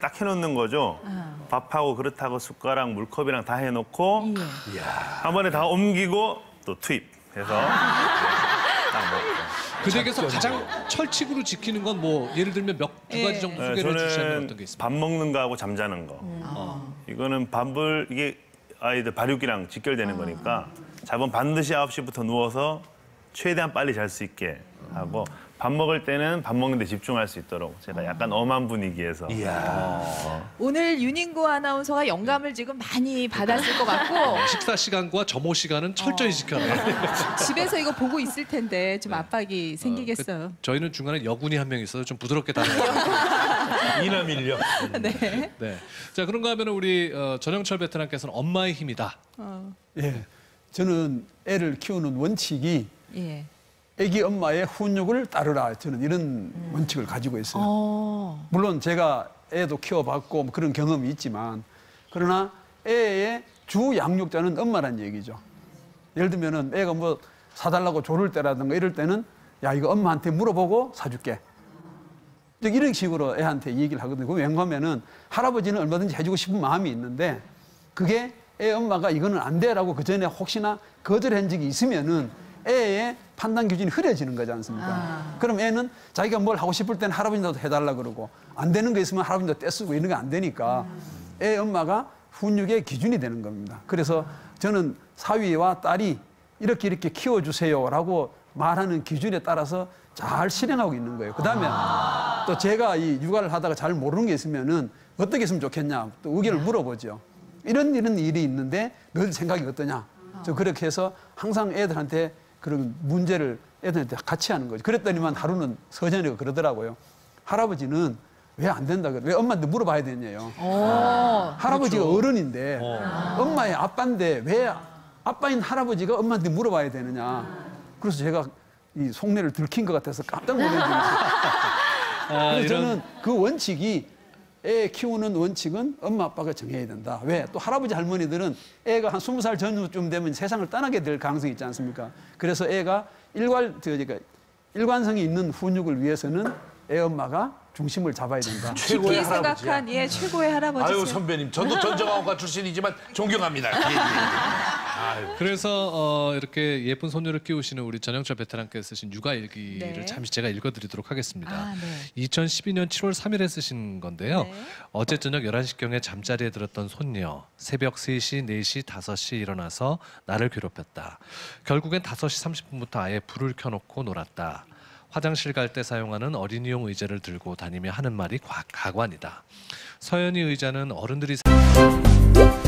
딱 해놓는 거죠. 밥하고 그릇하고 숟가락, 물컵이랑 다 해놓고 한 번에 다 옮기고 또 투입해서 딱 먹고. 그 댁에서 가장 철칙으로 지키는 건 뭐 예를 들면 몇 두 가지 정도 네, 소개를 해주시면 어떤 게 저는 있습니까? 밥 먹는 거하고 잠자는 거. 어. 이거는 밥을 이게 아이들 발육이랑 직결되는 거니까 자면 반드시 9시부터 누워서 최대한 빨리 잘 수 있게 하고 밥 먹을 때는 밥 먹는 데 집중할 수 있도록 제가 약간 엄한 분위기에서 오늘 윤인구 아나운서가 영감을 지금 많이 받았을 것 같고 식사 시간과 점호 시간은 철저히 지켜라. 집에서 이거 보고 있을 텐데 좀 압박이 생기겠어요. 저희는 중간에 여군이 한 명 있어서 좀 부드럽게 다뤄요. 이남일녀. 네. 네. 자 그런가 하면 우리 어, 전영철 베테랑께서는 엄마의 힘이다. 예, 저는 애를 키우는 원칙이 예. 애기 엄마의 훈육을 따르라. 저는 이런 원칙을 가지고 있어요. 어. 물론 제가 애도 키워봤고 뭐 그런 경험이 있지만 그러나 애의 주 양육자는 엄마란 얘기죠. 예를 들면은 애가 뭐 사달라고 조를 때라든가 이럴 때는 야 이거 엄마한테 물어보고 사줄게. 즉 이런 식으로 애한테 얘기를 하거든요. 그 왜냐하면은 할아버지는 얼마든지 해주고 싶은 마음이 있는데 그게 애 엄마가 이거는 안 돼라고 그 전에 혹시나 거절한 적이 있으면은 판단 기준이 흐려지는 거지 않습니까? 그럼 애는 자기가 뭘 하고 싶을 때는 할아버지도 해달라 그러고 안 되는 거 있으면 할아버지도 떼쓰고 이런 거안 되니까 애 엄마가 훈육의 기준이 되는 겁니다. 그래서 저는 사위와 딸이 이렇게 이렇게 키워주세요라고 말하는 기준에 따라서 잘 실행하고 있는 거예요. 그 다음에 또 제가 이 육아를 하다가 잘 모르는 게 있으면은 어떻게 했으면 좋겠냐 또 의견을 물어보죠. 이런 이런 일이 있는데 너 생각이 어떠냐. 저 그렇게 해서 항상 애들한테 그런 문제를 애들한테 같이 하는 거죠. 그랬더니만 하루는 서전이가 그러더라고요. 할아버지는 왜 안 된다 그래? 왜 엄마한테 물어봐야 되냐요. 어. 할아버지가 어른인데 엄마의 아빠인데 왜 아빠인 할아버지가 엄마한테 물어봐야 되느냐. 그래서 제가 이 속내를 들킨 것 같아서 깜짝 있어요. 아, 그래서 이런 저는 그 원칙이 애 키우는 원칙은 엄마 아빠가 정해야 된다. 왜? 또 할아버지 할머니들은 애가 한 스무 살 전후쯤 되면 세상을 떠나게 될 가능성이 있지 않습니까? 그래서 애가 일괄 저 그러니까 일관성이 있는 훈육을 위해서는 애 엄마가 중심을 잡아야 된다. 최고의 깊이 할아버지야. 생각한 예 최고의 할아버지. 아유 선배님, 저도 전정학과 출신이지만 존경합니다. 예, 예. 그래서 어, 이렇게 예쁜 손녀를 키우시는 우리 전영철 베테랑께서 쓰신 육아 일기를 네. 잠시 제가 읽어드리도록 하겠습니다. 아, 네. 2012년 7월 3일에 쓰신 건데요. 네. 어제 저녁 11시경에 잠자리에 들었던 손녀. 새벽 3시, 4시, 5시 일어나서 나를 괴롭혔다. 결국엔 5시 30분부터 아예 불을 켜놓고 놀았다. 화장실 갈 때 사용하는 어린이용 의자를 들고 다니며 하는 말이 과- 가관이다. 서연이 의자는 어른들이 사-